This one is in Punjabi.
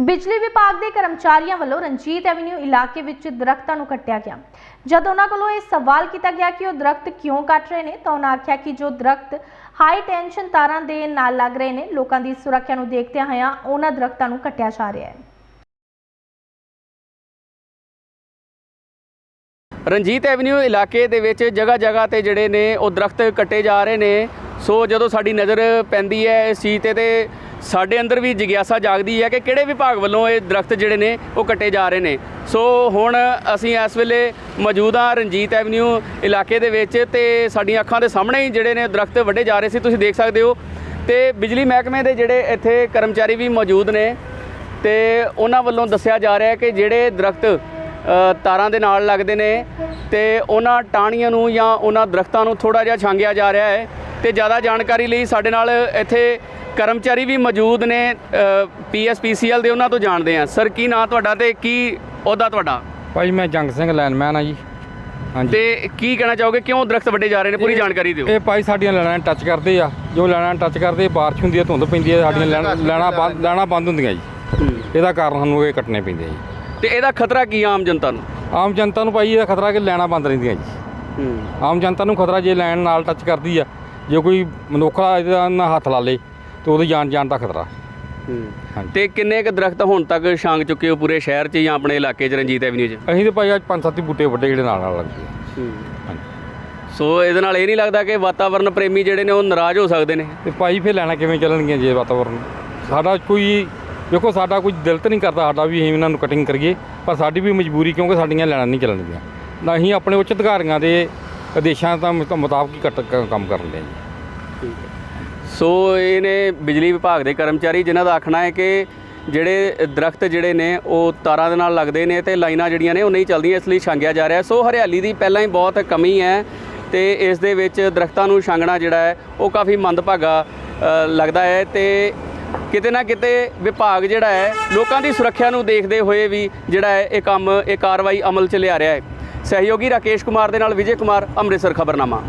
ਬਿਜਲੀ ਵਿਭਾਗ ਦੇ ਕਰਮਚਾਰੀਆਂ ਵੱਲੋਂ ਰਣਜੀਤ ਐਵਨਿਊ ਇਲਾਕੇ ਵਿੱਚ ਦਰਖਤਾਂ ਨੂੰ ਕੱਟਿਆ ਗਿਆ। ਜਦ ਉਹਨਾਂ ਕੋਲੋਂ ਇਹ ਸਵਾਲ ਕੀਤਾ ਗਿਆ ਕਿ ਉਹ ਦਰਖਤ ਕਿਉਂ ਕੱਟ ਰਹੇ ਨੇ, ਤਾਂ ਉਹਨਾਂ ਆਖਿਆ ਕਿ ਜੋ ਦਰਖਤ ਹਾਈ ਟੈਂਸ਼ਨ ਤਾਰਾਂ ਦੇ ਨਾਲ ਲੱਗ ਰਹੇ ਨੇ, ਲੋਕਾਂ ਦੀ ਸੁਰੱਖਿਆ ਨੂੰ ਦੇਖਦਿਆਂ ਹੋਇਆਂ ਉਹਨਾਂ ਦਰਖਤਾਂ ਨੂੰ ਕੱਟਿਆ ਜਾ ਰਿਹਾ ਹੈ। ਰਣਜੀਤ ਐਵਨਿਊ ਇਲਾਕੇ ਦੇ ਵਿੱਚ ਜਗ੍ਹਾ ਜਗ੍ਹਾ ਤੇ ਜਿਹੜੇ ਨੇ ਉਹ ਦਰਖਤ ਕੱਟੇ ਜਾ ਰਹੇ ਨੇ। ਸੋ ਜਦੋਂ ਸਾਡੀ ਨਜ਼ਰ ਪੈਂਦੀ ਹੈ ਇਸ ਚੀਜ਼ ਤੇ ਤੇ ਸਾਡੇ ਅੰਦਰ ਵੀ ਜਿਗਿਆਸਾ ਜਾਗਦੀ ਹੈ ਕਿ ਕਿਹੜੇ ਵਿਭਾਗ ਵੱਲੋਂ ਇਹ ਦਰਖਤ ਜਿਹੜੇ ਨੇ ਉਹ ਕੱਟੇ ਜਾ ਰਹੇ ਨੇ। ਸੋ ਹੁਣ ਅਸੀਂ ਇਸ ਵੇਲੇ ਮੌਜੂਦ ਹਾਂ ਰਣਜੀਤ ਐਵਨਿਊ ਇਲਾਕੇ ਦੇ ਵਿੱਚ ਤੇ ਸਾਡੀਆਂ ਅੱਖਾਂ ਦੇ ਸਾਹਮਣੇ ਹੀ ਜਿਹੜੇ ਨੇ ਦਰਖਤ ਵੱਡੇ ਜਾ ਰਹੇ ਸੀ, ਤੁਸੀਂ ਦੇਖ ਸਕਦੇ ਹੋ। ਤੇ ਬਿਜਲੀ ਮਹਿਕਮੇ ਦੇ ਜਿਹੜੇ ਇੱਥੇ ਕਰਮਚਾਰੀ ਵੀ ਮੌਜੂਦ ਨੇ ਤੇ ਉਹਨਾਂ ਵੱਲੋਂ ਦੱਸਿਆ ਜਾ ਰਿਹਾ ਹੈ ਕਿ ਜਿਹੜੇ ਦਰਖਤ ਤਾਰਾਂ ਦੇ ਨਾਲ ਲੱਗਦੇ ਨੇ ਤੇ ਉਹਨਾਂ ਟਾਹਣੀਆਂ ਨੂੰ ਜਾਂ ਉਹਨਾਂ ਦਰਖਤਾਂ ਨੂੰ ਥੋੜਾ ਜਿਹਾ ਛਾਂਗਿਆ ਜਾ ਰਿਹਾ ਹੈ। ਤੇ ਜ਼ਿਆਦਾ ਜਾਣਕਾਰੀ ਲਈ ਸਾਡੇ ਨਾਲ ਇੱਥੇ ਕਰਮਚਾਰੀ ਵੀ ਮੌਜੂਦ ਨੇ ਪੀਐਸਪੀਸੀਐਲ ਦੇ ਉਹਨਾਂ ਤੋਂ ਜਾਣਦੇ ਆ ਸਰ ਕੀ ਨਾਂ ਤੁਹਾਡਾ ਤੇ ਕੀ ਅਹੁਦਾ ਤੁਹਾਡਾ? ਭਾਈ ਮੈਂ ਜੰਗ ਸਿੰਘ ਲਾਈਨਮੈਨ ਆ ਜੀ। ਹਾਂਜੀ। ਤੇ ਕੀ ਕਹਿਣਾ ਚਾਹੋਗੇ? ਕਿਉਂ ਦਰਖਤ ਵੱਡੇ ਜਾ ਰਹੇ ਨੇ? ਪੂਰੀ ਜਾਣਕਾਰੀ ਦਿਓ। ਇਹ ਭਾਈ ਸਾਡੀਆਂ ਲੈਣਾ ਟੱਚ ਕਰਦੇ ਆ। ਜੋ ਲੈਣਾ ਟੱਚ ਕਰਦੇ ਬਾਰਿਸ਼ ਹੁੰਦੀ ਹੈ ਧੁੰਦ ਪੈਂਦੀ ਹੈ ਸਾਡੀਆਂ ਲੈਣਾ ਲੈਣਾ ਬੰਦ ਲੈਣਾ ਬੰਦ ਹੁੰਦੀਆਂ ਜੀ। ਇਹਦਾ ਕਾਰਨ ਸਾਨੂੰ ਇਹ ਕੱਟਣੇ ਪੈਂਦੇ ਆ ਜੀ। ਤੇ ਇਹਦਾ ਖਤਰਾ ਕੀ ਆ ਆਮ ਜਨਤਾ ਨੂੰ? ਆਮ ਜਨਤਾ ਨੂੰ ਭਾਈ ਇਹਦਾ ਖਤਰਾ ਕਿ ਲੈਣਾ ਬੰਦ ਰਹਿੰਦੀਆਂ ਜੀ। ਆਮ ਜਨਤਾ ਨੂੰ ਖਤਰਾ ਜੇ ਲੈਣ ਨਾਲ ਟੱਚ ਕਰਦੀ ਆ। ਜੇ ਕੋਈ ਮਨੁੱਖ ਇਹਦਾ ਨਾ ਹੱਥ ਲਾ ਲੇ। ਤੇ ਉਹਦੀ ਜਾਨ ਜਾਣ ਦਾ ਖਤਰਾ। ਹਾਂਜੀ। ਤੇ ਕਿੰਨੇ ਕ ਦਰਖਤ ਹੁਣ ਤੱਕ ਛਾਂਗ ਚੁੱਕੇ ਹੋ ਪੂਰੇ ਸ਼ਹਿਰ 'ਚ ਜਾਂ ਆਪਣੇ ਇਲਾਕੇ 'ਚ ਰਣਜੀਤ ਐਵਨਿਊ 'ਚ? ਅਸੀਂ ਤੇ ਭਾਈ ਅੱਜ ਪੰਜ ਸੱਤ ਹੀ ਬੂਟੇ ਵੱਡੇ ਜਿਹੜੇ ਨਾਲ ਨਾਲ ਲੱਗਦੇ ਆ। ਹਾਂਜੀ। ਸੋ ਇਹਦੇ ਨਾਲ ਇਹ ਨਹੀਂ ਲੱਗਦਾ ਕਿ ਵਾਤਾਵਰਣ ਪ੍ਰੇਮੀ ਜਿਹੜੇ ਨੇ ਉਹ ਨਾਰਾਜ਼ ਹੋ ਸਕਦੇ ਨੇ? ਤੇ ਭਾਈ ਫੇਰ ਲੈਣਾ ਕਿਵੇਂ ਚੱਲਣਗੀਆਂ ਜੇ ਵਾਤਾਵਰਨ? ਸਾਡਾ ਕੋਈ ਦੇਖੋ ਸਾਡਾ ਕੋਈ ਦਿਲ ਤਾਂ ਨਹੀਂ ਕਰਦਾ ਸਾਡਾ ਵੀ ਅਸੀਂ ਇਹਨਾਂ ਨੂੰ ਕਟਿੰਗ ਕਰੀਏ ਪਰ ਸਾਡੀ ਵੀ ਮਜਬੂਰੀ ਕਿਉਂਕਿ ਸਾਡੀਆਂ ਲੈਣਾ ਨਹੀਂ ਚੱਲਣਗੀਆਂ। ਨਾ ਅਸੀਂ ਆਪਣੇ ਉੱਚ ਅਧਿਕਾਰੀਆਂ ਦੇ ਆਦੇਸ਼ਾਂ ਦਾ ਮੁਤਾ- ਮੁਤਾਬਕ ਹੀ ਕੱਟ ਕੰਮ ਕਰਨ ਦੇ ਜੀ। ਸੋ ਇਹ ਨੇ ਬਿਜਲੀ ਵਿਭਾਗ ਦੇ ਕਰਮਚਾਰੀ ਜਿਨ੍ਹਾਂ ਦਾ ਆਖਣਾ ਹੈ ਕਿ ਜਿਹੜੇ ਦਰਖਤ ਜਿਹੜੇ ਨੇ, ਉਹ ਤਾਰਾਂ ਦੇ ਨਾਲ ਲੱਗਦੇ ਨੇ ਤੇ ਲਾਈਨਾਂ ਜਿਹੜੀਆਂ ਨੇ, ਉਹ ਨਹੀਂ ਚੱਲਦੀਆਂ, ਇਸ ਲਈ ਛਾਂਗਿਆ ਜਾ ਰਿਹਾ ਸੋ ਹਰਿਆਲੀ ਦੀ ਪਹਿਲਾਂ ਹੀ ਬਹੁਤ ਕਮੀ ਹੈ ਤੇ ਇਸ ਦੇ ਵਿੱਚ ਦਰਖਤਾਂ ਨੂੰ ਛਾਂਗਣਾ ਜਿਹੜਾ ਹੈ, ਉਹ ਕਾਫੀ ਮੰਦਭਾਗਾ ਲੱਗਦਾ ਹੈ ਤੇ ਕਿਤੇ ਨਾ ਕਿਤੇ ਵਿਭਾਗ ਜਿਹੜਾ ਹੈ, ਲੋਕਾਂ ਦੀ ਸੁਰੱਖਿਆ ਨੂੰ ਦੇਖਦੇ ਹੋਏ ਵੀ ਜਿਹੜਾ ਹੈ, ਇਹ ਕੰਮ, ਇਹ ਕਾਰਵਾਈ ਅਮਲ 'ਚ ਲਿਆ ਰਿਹਾ ਹੈ। ਸਹਿਯੋਗੀ ਰਾਕੇਸ਼ ਕੁਮਾਰ ਦੇ ਨਾਲ ਵਿਜੇ ਕੁਮਾਰ, ਅੰਮ੍ਰਿਤਸਰ ਖਬਰਨਾਮਾ।